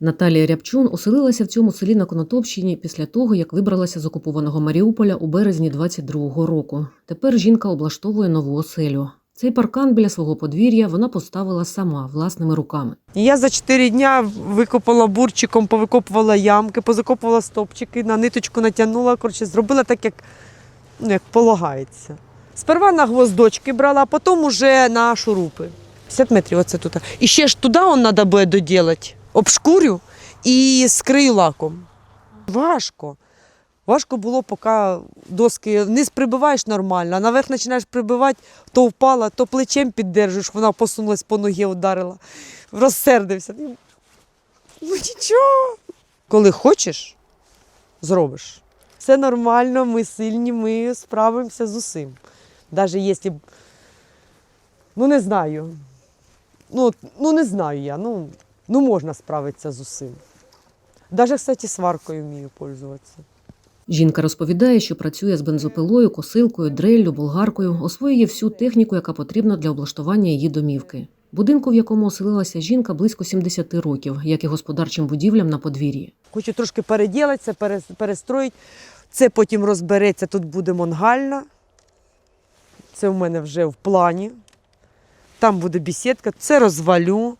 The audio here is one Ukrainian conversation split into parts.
Наталія Рябчун оселилася в цьому селі на Конотопщині після того, як вибралася з окупованого Маріуполя у березні 22-го року. Тепер жінка облаштовує нову оселю. Цей паркан біля свого подвір'я вона поставила сама власними руками. Я за 4 дня викопала бурчиком, повикопувала ямки, позакопувала стопчики, на ниточку натягнула, коротше, зробила так, як, ну, як полагається. Сперва на гвоздочки брала, а потім уже на шурупи. 50 метрів оце тут. І ще ж туди треба буде доділати. Обшкурю і скрию лаком. Важко. Важко було, поки доски вниз прибиваєш нормально, а наверх починаєш прибивати, то впала, то плечем піддержиш, вона посунулась по ногі, ударила. Розсердився. Ну ну, нічого. Коли хочеш, зробиш. Все нормально, ми сильні, ми справимося з усім. Навіть якщо, ну не знаю. Ну, ну не знаю я, ну, ну можна справитися з усім. Навіть, кстати, сваркою вмію пользуватися. Жінка розповідає, що працює з бензопилою, косилкою, дреллю, болгаркою, освоює всю техніку, яка потрібна для облаштування її домівки. Будинку, в якому оселилася жінка, близько 70 років, як і господарчим будівлям на подвір'ї. Хочу трошки переділитися, перестроїти. Це потім розбереться, тут буде монгальна. Це в мене вже в плані. Там буде бісідка. Це розвалю,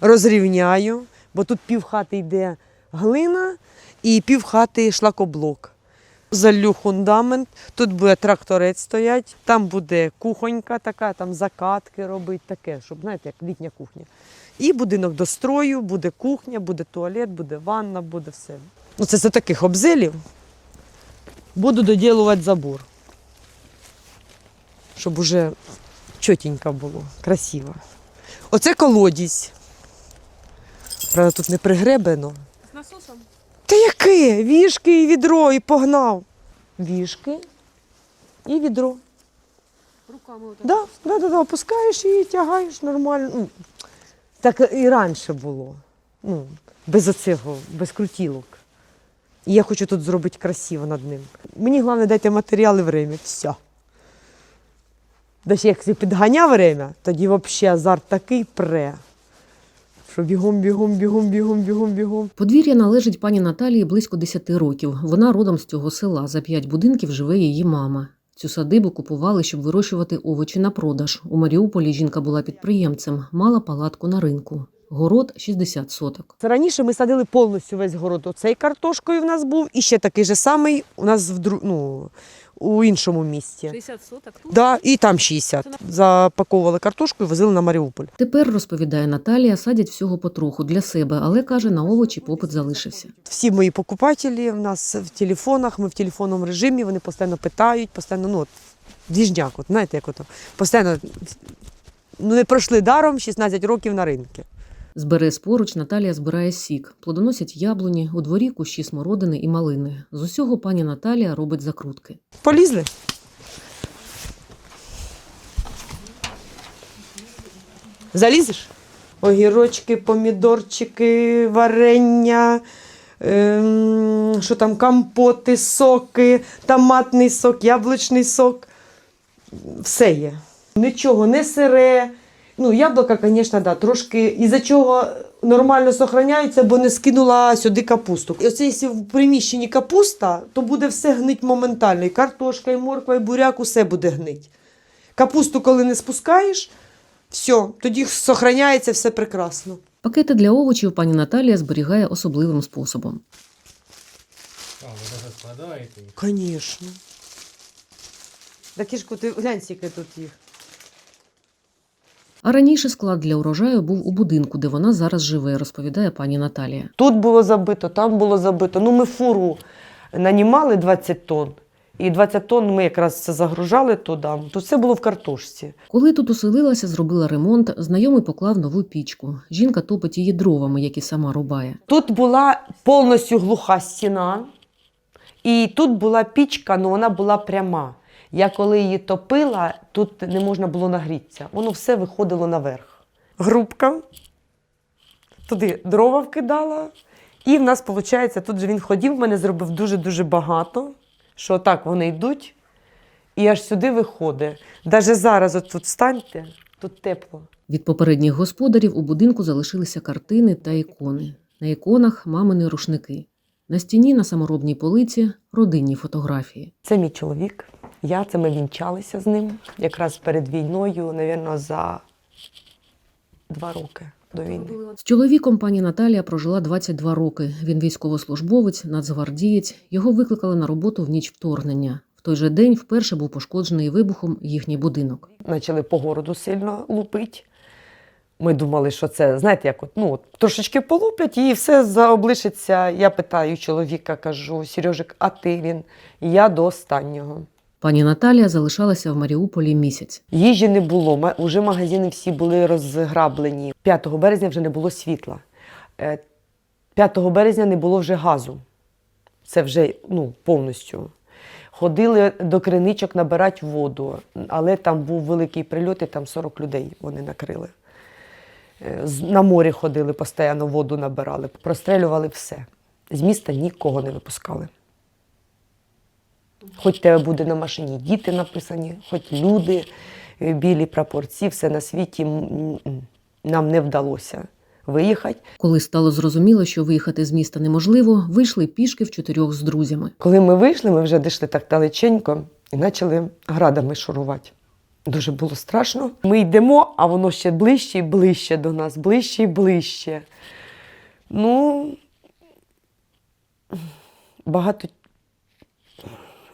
розрівняю, бо тут пів хати йде глина і пів хати шлакоблок. Залю фундамент, тут буде тракторець стоять, там буде кухонька така, там закатки робить, таке, щоб, знаєте, як літня кухня. І будинок дострою, буде кухня, буде туалет, буде ванна, буде все. Ну, це за таких обзелів. Буду доділувати забор. Щоб уже чотенько було, красиво. Оце колодязь. Правда, тут не пригребено. З насосом? Та яке? Вішки і відро, і погнав. Вішки і відро. Руками отак. Да, да, да, да, опускаєш і тягаєш нормально. Ну, так і раніше було. Ну, без оцього, без крутілок. І я хочу тут зробити красиво над ним. Мені головне дайте матеріали время. Все. Десь як підганя время, тоді взагалі азарт такий пре. Що бігом, бігом, бігом, бігом, бігом, бігом. Подвір'я належить пані Наталії близько 10 років. Вона родом з цього села. За п'ять будинків живе її мама. Цю садибу купували, щоб вирощувати овочі на продаж. У Маріуполі жінка була підприємцем, мала палатку на ринку. Город 60 соток. Це раніше ми садили повністю весь город. Оцей картошкою в нас був, і ще такий же самий у нас в ну, у іншому місті. 60 соток тут. Да, і там 60. Запаковували картошку і возили на Маріуполь. Тепер, розповідає Наталія, садять всього потроху для себе, але каже, на овочі попит залишився. Всі мої покупателі в нас в телефонах, ми в телефонному режимі, вони постійно питають, постійно, ну, от, двіжняк, от, знаєте, як ото, постійно, ну, не пройшли даром 16 років на ринку. З берез поруч Наталія збирає сік, плодоносять яблуні, у дворі кущі смородини і малини. З усього пані Наталія робить закрутки. Полізли? Залізеш? Огірочки, помідорчики, варення, ем, що там, компоти, соки, томатний сок, яблучний сок. Все є. Нічого не сире. Ну, яблука, звісно, да, трошки. Із-за чого нормально зберігаються, бо не скинула сюди капусту. І оце, якщо в приміщенні капуста, то буде все гнить моментально. І картошка, і морква, і буряк, усе буде гнить. Капусту, коли не спускаєш, все, тоді зберігається все прекрасно. Пакети для овочів пані Наталія зберігає особливим способом. А, ви навіть складаєте їх? Звісно. Так кішку, ти глянь, скільки тут їх. А раніше склад для урожаю був у будинку, де вона зараз живе, розповідає пані Наталія. Тут було забито, там було забито. Ну, ми фуру нанімали 20 тонн. І 20 тонн ми якраз це загружали туди. Тут все було в картошці. Коли тут оселилася, зробила ремонт, знайомий поклав нову пічку. Жінка топить її дровами, які сама рубає. Тут була повністю глуха стіна, і тут була пічка, але вона була пряма. Я коли її топила, тут не можна було нагрітися. Воно все виходило наверх. Грубка, туди дрова вкидала. І в нас, виходить, тут же він ходив, в мене зробив дуже-дуже багато, що так вони йдуть, і аж сюди виходить. Навіть зараз от тут станьте, тут тепло. Від попередніх господарів у будинку залишилися картини та ікони. На іконах мамини рушники. На стіні на саморобній полиці родинні фотографії. Це мій чоловік. Я це ми вінчалися з ним якраз перед війною, напевно, за два роки до війни. З чоловіком пані Наталія прожила 22 роки. Він військовослужбовець, нацгвардієць. Його викликали на роботу в ніч вторгнення. В той же день вперше був пошкоджений вибухом їхній будинок. Почали по городу сильно лупити. Ми думали, що це, знаєте, як от, ну, от, трошечки полуплять і все заоблишиться. Я питаю чоловіка, кажу, Сережик, а ти він? Я до останнього. Пані Наталія залишалася в Маріуполі місяць. Їжі не було, уже магазини всі були розграблені. 5 березня вже не було світла. Е, 5 березня не було вже газу. Це вже ну, повністю. Ходили до криничок набирати воду, але там був великий прильот, і там 40 людей вони накрили. Е, На морі ходили, постійно воду набирали, прострелювали все. З міста нікого не випускали. Хоч тебе буде на машині діти написані, хоч люди, е, білі прапорці, все на світі нам не вдалося виїхати. Коли стало зрозуміло, що виїхати з міста неможливо, вийшли пішки в чотирьох з друзями. Коли ми вийшли, ми вже дійшли так далеченько і почали градами шурувати. Дуже було страшно. Ми йдемо, а воно ще ближче і ближче до нас, ближче і ближче. Ну, багато,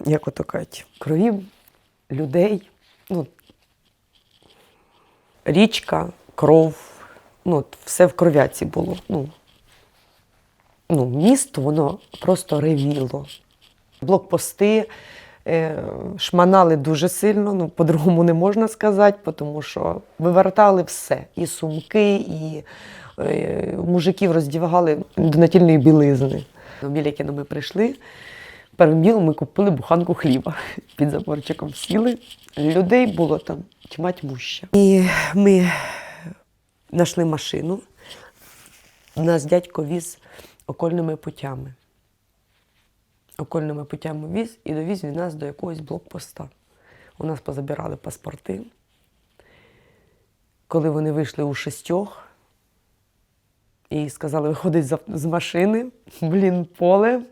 як ото кажуть, кровів, людей, ну, річка, кров, ну, все в кров'яці було. Ну, ну, місто воно просто ревіло. Блокпости е, шманали дуже сильно, ну, по-другому не можна сказати, тому що вивертали все. І сумки, і е, мужиків роздягали до натільної білизни. Біля кіно ми прийшли. Першим ділом ми купили буханку хліба. Під заборчиком сіли. Людей було там тьма тьмуща. І ми знайшли машину. Нас дядько віз окольними путями. Окольними путями віз і довіз він нас до якогось блокпоста. У нас позабирали паспорти. Коли вони вийшли у шістьох і сказали виходить з машини, блін, поле.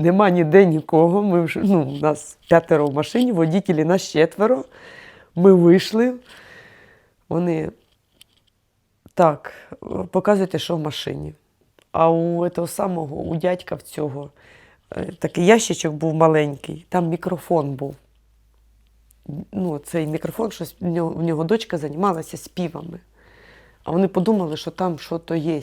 Нема ніде нікого. Ми вже, ну, у нас п'ятеро в машині, водітелі нас четверо. Ми вийшли. Вони так, показуйте, що в машині. А у того самого, у дядька в цього, е, такий ящичок був маленький, там мікрофон був. Ну, цей мікрофон, щось в нього, в нього дочка займалася співами. А вони подумали, що там щось є.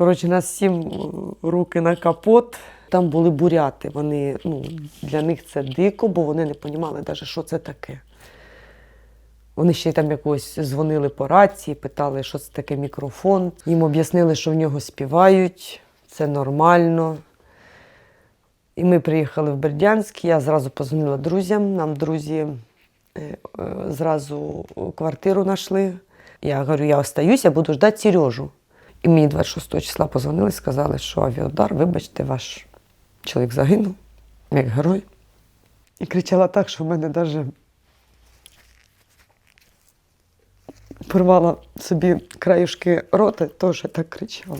Коротше, нас сім е, руки на капот. Там були буряти. Вони, ну, для них це дико, бо вони не розуміли навіть, що це таке. Вони ще й там якось дзвонили по рації, питали, що це таке мікрофон. Їм об'яснили, що в нього співають, це нормально. І ми приїхали в Бердянськ, я зразу позвонила друзям. Нам друзі е, е, зразу квартиру знайшли. Я говорю, я остаюсь, буду ждати Сережу. І мені 26 числа позвонили і сказали, що авіаудар, вибачте, ваш чоловік загинув, як герой. І кричала так, що в мене навіть порвала собі краюшки рота, теж так кричала.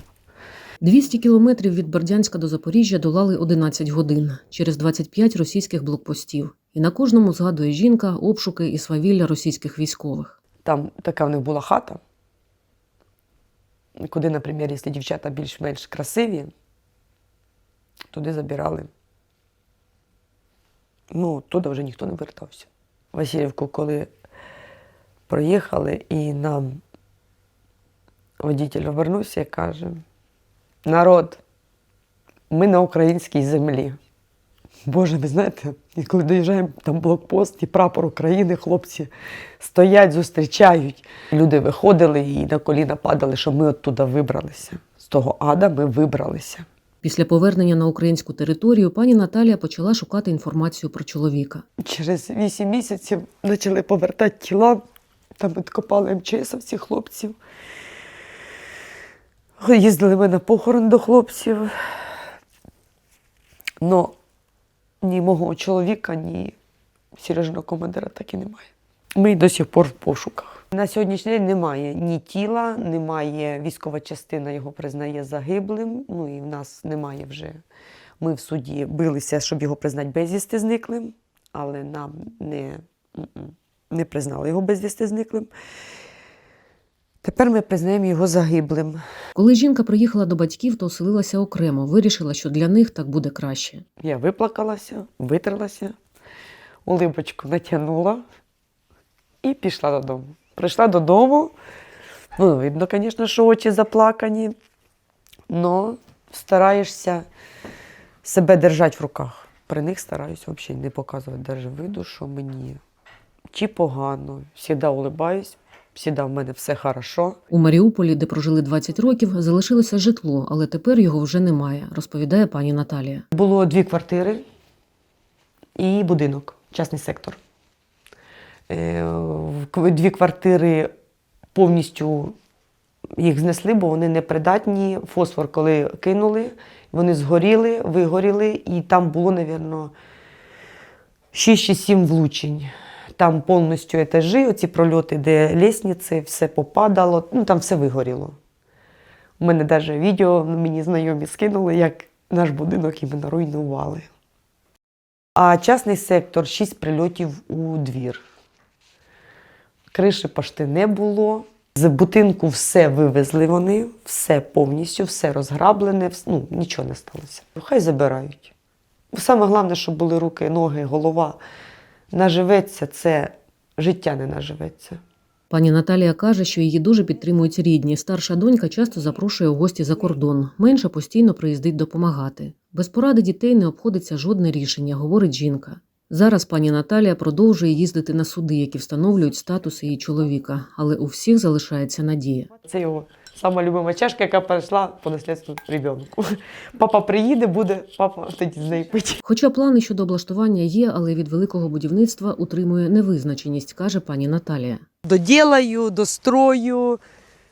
200 кілометрів від Бердянська до Запоріжжя долали 11 годин через 25 російських блокпостів. І на кожному згадує жінка обшуки і свавілля російських військових. Там така в них була хата, куди, наприклад, якщо дівчата більш-менш красиві, туди забирали. Ну, туди вже ніхто не вертався. Васильівку, коли проїхали, і нам водитель обернувся і каже: народ, ми на українській землі. Боже, ви знаєте, і коли доїжджаємо там блокпост і прапор України, хлопці стоять, зустрічають. Люди виходили і на коліна падали, що ми оттуда вибралися. З того ада ми вибралися. Після повернення на українську територію пані Наталія почала шукати інформацію про чоловіка. Через вісім місяців почали повертати тіла. Там відкопали МЧСовці хлопців. Їздили ми на похорон до хлопців. Но ні мого чоловіка, ні Сережного командира так і немає. Ми до сих пор в пошуках. На сьогоднішній день немає ні тіла, немає військова частина його признає загиблим. Ну і в нас немає вже. Ми в суді билися, щоб його признати безвісти зниклим, але нам не, не признали його безвісти зниклим. Тепер ми признаємо його загиблим. Коли жінка приїхала до батьків, то оселилася окремо, вирішила, що для них так буде краще. Я виплакалася, витерлася, улибочку натягнула і пішла додому. Прийшла додому. Ну, видно, звісно, що очі заплакані, але стараєшся себе держати в руках. При них стараюсь взагалі не показувати даже виду, що мені чи погано. Завжди улибаюсь, завжди в мене все хорошо. У Маріуполі, де прожили 20 років, залишилося житло, але тепер його вже немає, розповідає пані Наталія. Було дві квартири і будинок, частний сектор. Е, Дві квартири повністю їх знесли, бо вони непридатні. Фосфор, коли кинули, вони згоріли, вигоріли, і там було, мабуть, 6 чи 7 влучень. Там повністю етажі, оці прольоти, де лісниці, все попадало, ну там все вигоріло. У мене навіть відео мені знайомі скинули, як наш будинок іменно руйнували. А частний сектор 6 прильотів у двір. Криші пошти не було. З будинку все вивезли вони, все повністю, все розграблене, ну, нічого не сталося. Хай забирають. Саме головне, щоб були руки, ноги, голова. Наживеться це життя не наживеться. Пані Наталія каже, що її дуже підтримують рідні. Старша донька часто запрошує у гості за кордон. Менша постійно приїздить допомагати. Без поради дітей не обходиться жодне рішення, говорить жінка. Зараз пані Наталія продовжує їздити на суди, які встановлюють статус її чоловіка, але у всіх залишається надія. Це його сама любима чашка, яка перейшла по наслідству ребенку. Папа приїде, буде папа тоді з нею пити. Хоча плани щодо облаштування є, але від великого будівництва утримує невизначеність, каже пані Наталія. Доділаю, дострою,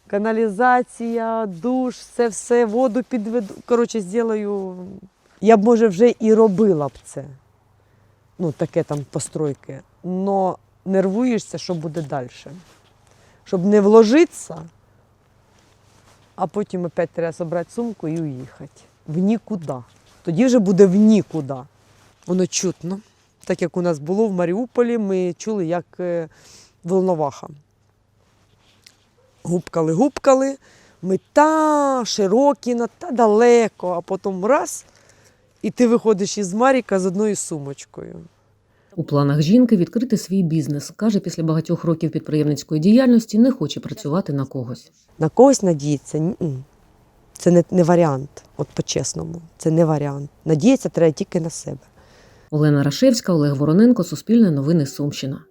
каналізація, душ, все, все, воду підведу. Коротше, зроблю. Я б, може, вже і робила б це. Ну, таке там постройки. Но нервуєшся, що буде далі. Щоб не вложитися, а потім опять треба зібрати сумку і уїхати. В нікуди. Тоді вже буде в нікуди. Воно чутно. Так як у нас було в Маріуполі, ми чули, як е, волноваха. Гупкали, ми та широкі, та далеко, а потім раз, і ти виходиш із Маріка з одною сумочкою. У планах жінки відкрити свій бізнес. Каже, після багатьох років підприємницької діяльності не хоче працювати на когось. На когось надіється ні-ні. це не, не варіант, от по-чесному, це не варіант. Надіятися треба тільки на себе. Олена Рашевська, Олег Вороненко, Суспільне новини Сумщина.